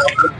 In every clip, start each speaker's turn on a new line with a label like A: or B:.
A: Thank you.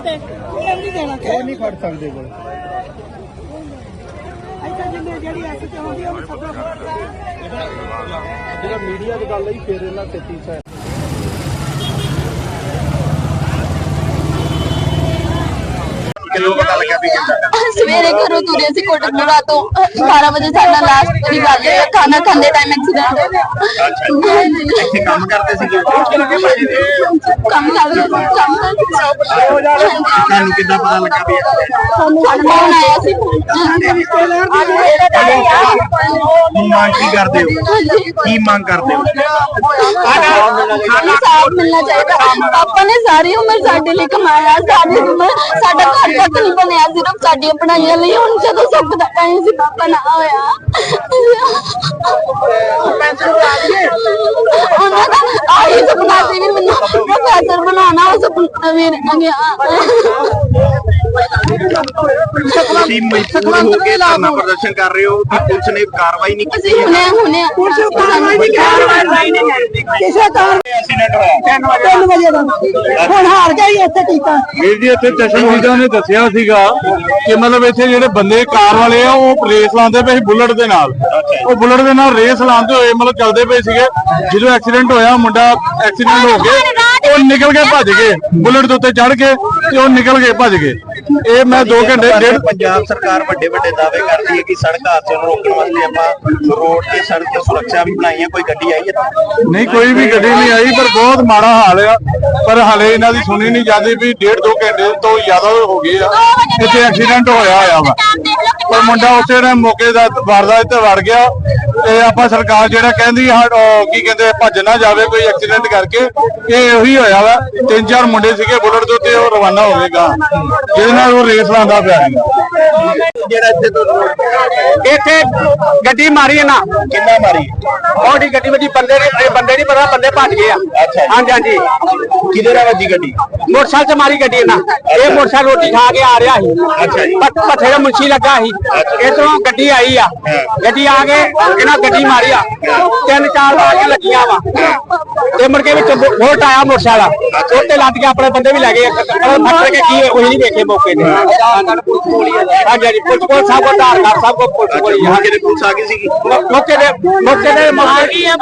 A: ਬਣਾਈ ਉਹਨੇ ਬਣਾਇਆ ਮੈਂ
B: ਮੈਂ ਘਰ ਦੀ ਹੋਈ ਜਾਊ
C: ਉਹ ਨਹੀਂ ਫੜ ਸਕਦੇ ਕੋਲ ਜਿਹੜਾ ਮੀਡੀਆ ਦੀ ਗੱਲ ਹੈ ਫਿਰ ਇਹਨਾਂ ਤੇਤੀ ਸਾ
B: ਕਿਲੋ ਪਤਾ ਲੱਗਿਆ ਵੀ ਕਿੱਦਾਂ
A: ਸਵੇਰੇ ਘਰੋਂ ਤੁਰੇ ਸੀ ਤੋਂ। 12 ਵਜੇ ਸਾਡਾ ਲਾਸਟ ਦੀ ਗੱਲ ਹੈ ਖਾਣਾ ਖਾਂਦੇ ਟਾਈਮ ਐਕਸੀਡੈਂਟ ਹੋ ਗਿਆ
B: ਇੱਥੇ ਕੰਮ ਕਰਦੇ ਸੀਗੇ
A: ਕੰਮ ਕਰਦੇ ਸੀ ਕੰਮ ਕਰਦੇ ਸੀ।
B: ਤੁਹਾਨੂੰ ਕਿੱਦਾਂ ਪਤਾ ਲੱਗਾ ਵੀ
A: ਸਾਨੂੰ ਫੋਨ ਆਇਆ ਸੀ।
B: ਕੀ ਮੰਗ ਕੀ ਕਰਦੇ ਹੋ? ਕੀ ਮੰਗ ਕਰਦੇ ਹੋ?
A: ਸਾਨੂੰ ਸਾਥ ਮਿਲਣਾ ਚਾਹੀਦਾ। ਪਾਪਾ ਨੇ ਸਾਰੀ ਉਮਰ ਸਾਡੇ ਲਈ ਕਮਾਇਆ ਸਾਡੀ ਉਮਰ ਸਾਡਾ ਘਰ ਤੱਕ ਨਹੀਂ ਬਣਿਆ ਸਿਰਫ ਸਾਡੀਆਂ ਪੜਾਈਆਂ ਲਈ ਹੁਣ ਜਦੋਂ ਸੁੱਖ ਦਾ ਟਾਈਮ ਸੀ ਪਾਪਾ ਨਾ ਹੋਇਆ। ਉਹਨਾਂ ਦਾ ਆਹੀ ਸੁਪਨਾ ਸੀ ਵੀ ਮੈਨੂੰ ਪ੍ਰੋਫੈਸਰ ਬਣਾਉਣਾ ਉਹ ਸੁਪਨਾ ਵੀ ਰਹਿ ਗਿਆ।
B: ਤੁਸੀਂ ਮਜਬੂਰ ਹੋ ਕੇ ਧਰਨਾ ਪ੍ਰਦਰਸ਼ਨ ਕਰ ਰਹੇ ਹੋ ਕਿ ਪੁਲਿਸ ਨੇ ਕਾਰਵਾਈ ਨਹੀਂ ਕੀਤੀ
A: ਅਸੀਂ ਹੁਣੇ ਹੁਣੇ ਪੁਲਿਸ ਕਾਰਵਾਈ ਨਹੀਂ
D: ਕਿਸੇ ਕਾਰਨ
B: ਐਕਸੀਡੈਂਟ ਹੋਇਆ।
D: 3 ਵਜੇ ਦਾ। ਹੁਣ ਹਾਰ ਗਿਆ ਹੀ ਇੱਥੇ ਕੀਤਾ।
E: ਵੀਰ ਜੀ ਇੱਥੇ ਚਸ਼ਮਦੀਦਾਂ ਨੇ ਦੱਸਿਆ ਸੀਗਾ ਕਿ ਮਤਲਬ ਇੱਥੇ ਜਿਹੜੇ ਬੰਦੇ ਕਾਰ ਵਾਲੇ ਆ ਉਹ ਰੇਸ ਲਾਉਂਦੇ ਪਏ ਸੀ ਬੁਲਟ ਦੇ ਨਾਲ। ਉਹ ਬੁਲਟ ਦੇ ਨਾਲ ਰੇਸ ਲਾਉਂਦੇ ਹੋਏ ਮਤਲਬ ਚੱਲਦੇ ਪਏ ਸੀਗੇ। ਜਦੋਂ ਐਕਸੀਡੈਂਟ ਹੋਇਆ ਮੁੰਡਾ ਐਕਸੀਡੈਂਟ ਹੋ ਕੇ ਉਹ ਨਿਕਲ ਕੇ ਭੱਜ ਗਏ। ਬੁਲਟ ਦੇ ਉੱਤੇ ਚੜ ਕੇ ਤੇ ਉਹ ਨਿਕਲ ਕੇ ਭੱਜ ਗਏ। ਇਹ ਮੈਂ 2 ਘੰਟੇ ਡੇਢ
B: ਪੰਜਾਬ ਸਰਕਾਰ ਵੱਡੇ ਵੱਡੇ ਦਾਅਵੇ ਕਰਦੀ ਹੈ ਕਿ ਸੜਕ ਹਾਦਸੇ ਨੂੰ ਰੋਕਣ ਵਾਸਤੇ ਆਪਾਂ ਰੋਡ ਤੇ ਸੜਕ ਤੇ ਸੁਰੱਖਿਆ ਵੀ ਬਣਾਈ ਹੈ ਕੋਈ ਗੱਡੀ ਆਈ ਹੈ
E: ਨਹੀਂ ਕੋਈ ਵੀ ਗੱਡੀ ਨਹੀਂ ਆਈ ਪਰ ਬਹੁਤ ਮਾੜਾ ਹਾਲ ਆ। ਪਰ ਹਲੇ ਇਹਨਾਂ ਦੀ ਸੁਣੀ ਨਹੀਂ ਜਾਂਦੀ ਵੀ ਡੇਢ ਦੋ ਘੰਟੇ ਤੋਂ ਜ਼ਿਆਦਾ ਹੋ ਗਏ ਆ। ਇੱਥੇ ਐਕਸੀਡੈਂਟ ਹੋਇਆ ਹੋਇਆ ਵਾ। ਪਰ ਮੁੰਡਾ ਉਸੇ ਨੇ ਮੌਕੇ ਦਾ ਵਾਰਦਾਤ ਤੇ ਵੜ ਗਿਆ। ਤੇ ਆਪਾਂ ਸਰਕਾਰ ਜਿਹੜਾ ਕਹਿੰਦੀ ਕੀ ਕਹਿੰਦੇ, ਭੱਜ ਨਾ ਜਾਵੇ ਕੋਈ ਐਕਸੀਡੈਂਟ ਕਰਕੇ। ਇਹ ਉਹੀ ਹੋਇਆ ਵਾ, ਤਿੰਨ ਚਾਰ ਮੁੰਡੇ ਸੀਗੇ ਬੁਲਟ ਦੇ ਉੱਤੇ, ਉਹ ਰਵਾਨਾ ਹੋਵੇਗਾ ਜਿਹਦੇ ਨਾਲ ਉਹ ਰੇਸ ਲਾਉਂਦਾ ਪਿਆ ਸੀ
B: ਜਿਹੜਾ ਇੱਥੇ ਤੋਂ
C: ਇੱਥੇ ਗੱਡੀ ਮਾਰੀ ਹੈ ਨਾ
B: ਕਿੰਨਾ ਮਾਰੀ
C: ਉਹਦੀ ਗੱਡੀ ਵੱਜੀ ਬੰਦੇ ਨੇ ਬੰਦੇ ਨਹੀਂ ਪਤਾ ਬੰਦੇ ਭੱਜ ਗਏ ਆ
B: ਅੱਛਾ ਜੀ।
C: ਹਾਂਜੀ ਹਾਂਜੀ
B: ਕਿਹਦੇ ਨਾਲ ਵੱਜੀ ਗੱਡੀ
C: ਮੋਟਰਸਾਈਕਲ 'ਚ ਮਾਰੀ ਗੱਡੀ ਨਾ ਇਹ ਮੋਟਰਸਾਈਕਲ ਰੋਟੀ ਖਾ ਕੇ ਆ ਰਿਹਾ ਸੀ
B: ਅੱਛਾ ਜੀ।
C: ਪ- ਪੱਥੇ ਦਾ ਮੁੰਸ਼ੀ ਲੱਗਾ ਸੀ ਇਧਰੋਂ ਗੱਡੀ ਆਈ ਆ ਗੱਡੀ ਆ ਕੇ ਇਹਨਾਂ ਗੱਡੀ ਮਾਰੀ ਆ ਤਿੰਨ ਚਾਰ ਲੱਗੀਆਂ ਵਾ ਤੇ ਮੁੜ ਕੇ ਵਿੱਚ ਵੋਲਟ ਆਇਆ ਮੋਟਰਸਾਈਕਲ ਉੱਤੇ ਲੱਦ ਕੇ ਆਪਣੇ ਬੰਦੇ ਵੀ ਲੈ ਗਏ ਫੱਟ ਕੇ ਕੀ ਉਹੀ ਨਹੀਂ ਵੇਖੇ ਮੌਕੇ ਤੇ ਹਾਂਜੀ ਹਾਂਜੀ ਪੁਲਿਸ ਕੋਲ ਸਭ ਕੋ ਧਾਰ ਕਰ ਸਭ ਕੋ ਪੁਲਿਸ ਕੋਲ ਹੀ ਆ।
B: ਮੌਕੇ ਤੇ ਪੁਲਿਸ ਆ ਗਈ ਸੀਗੀ।
C: ਮੌਕੇ ਦੇ ਮੌਕੇ ਦੇ ਮਾਰ ਗਈ ਆ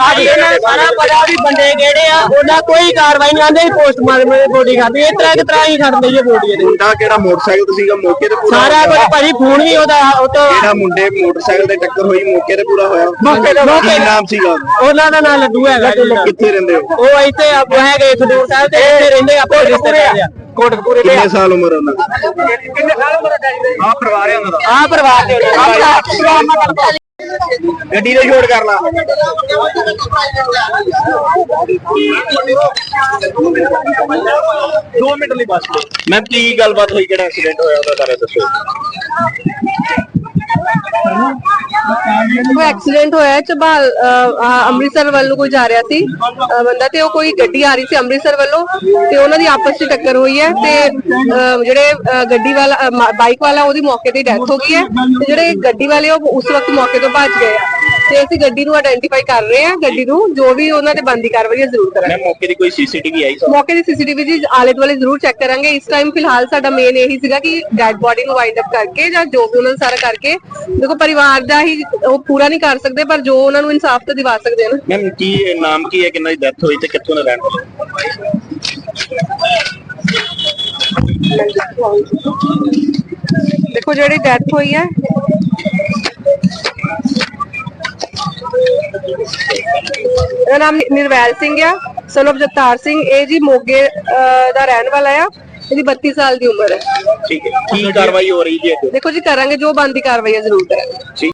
C: ਸਾਰਾ ਪਤਾ ਵੀ ਬੰਦੇ ਕਿਹੜੇ ਆ ਉਹਨਾਂ ਕੋਈ ਕਾਰਵਾਈ ਨਹੀਂ ਆਂਦੇ ਪੋਸਟਮਾਰਟਮ ਦੀ ਬੋਡੀ ਖਾਦੀ ਇਸ ਤਰ੍ਹਾਂ ਕਿ ਤਰ੍ਹਾਂ ਹੀ ਖੜਦੇ ਇਹ ਬੋਡੀ ਦੇ
B: ਮੁੰਡਾ ਕਿਹੜਾ ਮੋਟਰਸਾਈਕਲ ਤੇ ਸੀਗਾ ਮੌਕੇ ਤੇ ਪੂਰਾ
C: ਸਾਰਾ ਕੁਝ ਭਾਜੀ ਫੋਨ ਵੀ ਉਹਦਾ ਉਹ ਤੋਂ
B: ਜਿਹੜਾ ਮੁੰਡੇ ਮੋਟਰਸਾਈਕਲ ਤੇ ਟੱਕਰ ਹੋਈ ਮੌਕੇ ਤੇ ਪੂਰਾ ਹੋਇਆ।
C: ਮੌਕੇ
B: ਕੀ। ਨਾਮ ਸੀਗਾ?
C: ਉਹਨਾਂ ਦਾ ਨਾਮ ਲੱਡੂ ਹੈਗਾ ਜੀ।
B: ਕਿੱਥੇ ਰਹਿੰਦੇ ਹੋ?
C: ਉਹ ਇੱਥੇ ਆਪ ਹੈਗੇ ਖਡੂਰ ਸਾਹਿਬ ਤੇ ਇੱਥੇ ਰਹਿੰਦੇ ਆਪਣੇ ਰਿਸ਼ਤੇਦਾਰ ਆ। ਕੋਟਕਪੂਰੇ ਦੇ
B: ਕਿੰਨੇ ਸਾਲ ਉਮਰ ਉਹਨਾਂ ਦੀ?
C: ਕਿੰਨੇ ਸਾਲ ਉਮਰ ਦਾ? ਜੀ
B: ਆ ਪਰਿਵਾਰ ਹੈ ਉਹਨਾਂ ਦਾ।
C: ਆ ਪਰਿਵਾਰ ਦੇ ਉਹਨਾਂ
B: ਗੱਡੀ ਦਾ। ਛੋੜ ਕਰ। ਲਾ। ਦੋ ਮਿੰਟ ਲਈ ਬਸ ਮੈਂ ਕੀ ਗੱਲਬਾਤ ਹੋਈ ਕਿਹੜਾ ਐਕਸੀਡੈਂਟ ਹੋਇਆ ਉਹਦਾ ਬਾਰੇ ਦੱਸੋ।
F: ਉਹ ਐਕਸੀਡੈਂਟ ਹੋਇਆ ਚਬਾਲ ਅੰਮ੍ਰਿਤਸਰ ਵੱਲ ਨੂੰ ਕੋਈ ਜਾ ਰਿਹਾ ਸੀ? ਬੰਦਾ ਤੇ ਉਹ ਕੋਈ ਗੱਡੀ ਆ ਰਹੀ ਸੀ ਅੰਮ੍ਰਿਤਸਰ ਵੱਲੋਂ ਤੇ ਉਹਨਾਂ ਦੀ ਆਪਸ ਵਿੱਚ ਟੱਕਰ ਹੋਈ ਹੈ ਤੇ ਜਿਹੜੇ ਗੱਡੀ ਵਾਲਾ ਬਾਈਕ ਵਾਲਾ ਉਹਦੀ ਮੌਕੇ ਤੇ ਡੈਥ ਹੋ ਗਈ ਹੈ ਤੇ ਜਿਹੜੇ ਗੱਡੀ ਵਾਲੇ ਉਹ ਉਸ ਵਕਤ ਮੌਕੇ ਤੋਂ ਭੱਜ ਗਏ ਆ। ਤੇ ਅਸੀਂ ਗੱਡੀ ਨੂੰ ਆਇਡੈਂਟੀਫਾਈ ਕਰ ਰਹੇ ਹਾਂ ਗੱਡੀ ਨੂੰ ਜੋ ਵੀ ਉਹਨਾਂ ਤੇ ਬੰਦੀ ਕਾਰਵਾਈ ਹੈ ਜ਼ਰੂਰ ਕਰਾਂਗੇ।
B: ਮੌਕੇ ਦੀ ਕੋਈ ਸੀਸੀਟੀਵੀ ਆਈ ਸਰ?
F: ਮੌਕੇ ਦੀ ਸੀਸੀਟੀਵੀ ਜੀ ਆਲੇ ਦੁਆਲੇ ਜ਼ਰੂਰ ਚੈੱਕ ਕਰਾਂਗੇ। ਇਸ ਟਾਈਮ ਫਿਲਹਾਲ ਸਾਡਾ ਮੇਨ ਇਹੀ ਸੀਗਾ ਕਿ ਡੈਡ ਬੋਡੀ ਨੂੰ ਵਾਈਂਡ ਅਪ ਕਰਕੇ ਜਾਂ ਜੋ ਵੀ ਉਹਨਾਂ ਨੂੰ ਸਾਰਾ ਕਰਕੇ ਦੇਖੋ ਪਰਿਵਾਰ ਦਾ ਹੀ ਉਹ ਪੂਰਾ ਨਹੀਂ ਕਰ ਸਕਦੇ ਪਰ ਜੋ ਉਹਨਾਂ ਨੂੰ ਇਨਸਾਫ ਤਾਂ ਦਿਵਾ ਸਕਦੇ ਆ ਨਾ।
B: ਮੈਮ ਕੀ ਨਾਮ ਕੀ ਹੈ ਕਿੰਨਾ ਦੀ ਡੈਥ ਹੋਈ ਤੇ ਕਿੱਥੋਂ ਦਾ ਰਹਿਣ ਵਾਲਾ?
F: ਦੇਖੋ ਜਿਹੜੀ ਡੈਥ ਹੋਈ ਹੈ ਇਹਦਾ ਨਾਮ ਨਿਰਵੈਲ ਸਿੰਘ ਆ ਸਨ of ਜਗਤਾਰ ਸਿੰਘ। ਇਹ ਜੀ ਮੋਗੇ ਅਹ, ਦਾ ਰਹਿਣ ਵਾਲਾ ਆ। ਇਹਦੀ 32 ਸਾਲ ਦੀ ਉਮਰ ਹੈ।
B: ਠੀਕ ਹੈ। ਕੀ ਕਾਰਵਾਈ ਹੋ ਰਹੀ ਜੀ ਅੱਗੇ
F: ਦੇਖੋ ਜੀ ਕਰਾਂਗੇ ਜੋ ਬੰਦੀ ਕਾਰਵਾਈ ਹੈ ਜ਼ਰੂਰ ਕਰਾਂਗੇ।